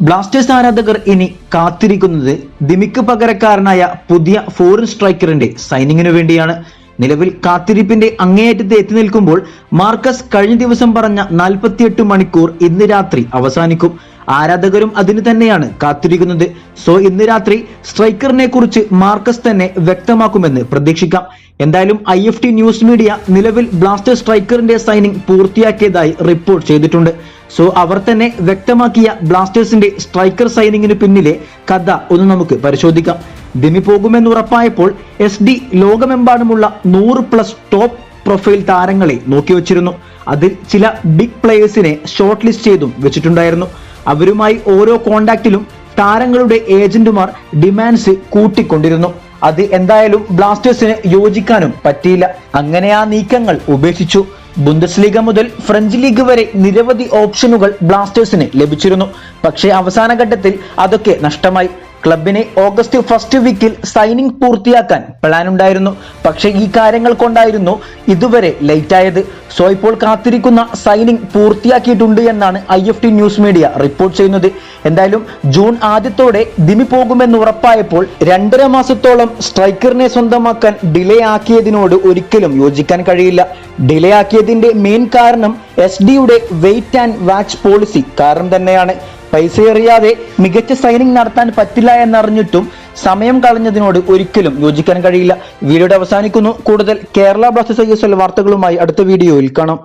Blasters ആരാധകർ ഇനി കാത്തിരിക്കുന്നത് ദിമിക്ക് പകരക്കാരനായ പുതിയ ഫോറിൻ സ്ട്രൈക്കറിന്റെ സൈനിങ്ങിനു വേണ്ടിയാണ്. നിലവിൽ കാത്തിരിപ്പിന്റെ അങ്ങേയറ്റത്ത് എത്തി നിൽക്കുമ്പോൾ മാർക്കസ് കഴിഞ്ഞ ദിവസം പറഞ്ഞ 48 മണിക്കൂർ ഇന്ന് രാത്രി അവസാനിക്കും. ആരാധകരും അതിന് തന്നെയാണ് കാത്തിരിക്കുന്നത്. സോ ഇന്ന് രാത്രി സ്ട്രൈക്കറിനെ കുറിച്ച് മാർക്കസ് തന്നെ വ്യക്തമാക്കുമെന്ന് പ്രതീക്ഷിക്കാം. എന്തായാലും I F T news media നിലവിൽ ബ്ലാസ്റ്റേഴ്സ് സ്ട്രൈക്കറിന്റെ സൈനിങ് പൂർത്തിയാക്കിയതായി റിപ്പോർട്ട് ചെയ്തിട്ടുണ്ട്. സോ അവർ തന്നെ വ്യക്തമാക്കിയ ബ്ലാസ്റ്റേഴ്സിന്റെ സ്ട്രൈക്കർ സൈനിങ്ങിന് പിന്നിലെ കഥ ഒന്ന് നമുക്ക് പരിശോധിക്കാം. ദിമി പോകുമെന്ന് ഉറപ്പായപ്പോൾ എസ് ഡി ലോകമെമ്പാടുമുള്ള നൂറ് പ്ലസ് ടോപ്പ് പ്രൊഫൈൽ താരങ്ങളെ നോക്കി വെച്ചിരുന്നു അതിൽ ചില ബിഗ് പ്ലേയേഴ്സിനെ ഷോർട്ട് ലിസ്റ്റ് ചെയ്തും വെച്ചിട്ടുണ്ടായിരുന്നു. അവരുമായി ഓരോ കോണ്ടാക്റ്റിലും താരങ്ങളുടെ ഏജന്റുമാർ ഡിമാൻഡ്സ് കൂട്ടിക്കൊണ്ടിരുന്നു. അത് എന്തായാലും ബ്ലാസ്റ്റേഴ്സിന് യോജിക്കാനും പറ്റിയില്ല. അങ്ങനെ ആ നീക്കങ്ങൾ ഉപേക്ഷിച്ചു. ബുന്ദസ് ലീഗ മുതൽ ഫ്രഞ്ച് ലീഗ് വരെ നിരവധി ഓപ്ഷനുകൾ ബ്ലാസ്റ്റേഴ്സിന് ലഭിച്ചിരുന്നു. പക്ഷേ അവസാന ഘട്ടത്തിൽ അതൊക്കെ നഷ്ടമായി. ക്ലബിനെ ഓഗസ്റ്റ് ഫസ്റ്റ് വീക്കിൽ സൈനിങ് പൂർത്തിയാക്കാൻ പ്ലാൻ ഉണ്ടായിരുന്നു. പക്ഷേ ഈ കാര്യങ്ങൾ കൊണ്ടായിരുന്നു ഇതുവരെ ലേറ്റ് ആയത്. സോ ഇപ്പോൾ കാത്തിരിക്കുന്ന സൈനിങ് പൂർത്തിയാക്കിയിട്ടുണ്ട് എന്നാണ് I F T news media report ചെയ്യുന്നത്. എന്തായാലും ജൂൺ ആദ്യത്തോടെ ദിമി പോകുമെന്ന് ഉറപ്പായപ്പോൾ രണ്ടര മാസത്തോളം സ്ട്രൈക്കറിനെ സ്വന്തമാക്കാൻ ഡിലേ ആക്കിയതിനോട് ഒരിക്കലും യോജിക്കാൻ കഴിയില്ല. ഡിലേ ആക്കിയതിന്റെ മെയിൻ കാരണം എസ് ഡിയുടെ വെയിറ്റ് ആൻഡ് വാച്ച് പോളിസി കാരണം തന്നെയാണ്. പൈസ എറിയാതെ മികച്ച സൈനിങ് നടത്താൻ പറ്റില്ല എന്നറിഞ്ഞിട്ടും സമയം കളഞ്ഞതിനോട് ഒരിക്കലും യോജിക്കാൻ കഴിയില്ല. വീഡിയോയുടെ അവസാനിക്കുന്നു. കൂടുതൽ കേരള ബ്ലാസ്റ്റേഴ്സ് ഐ വാർത്തകളുമായി അടുത്ത വീഡിയോയിൽ കാണാം.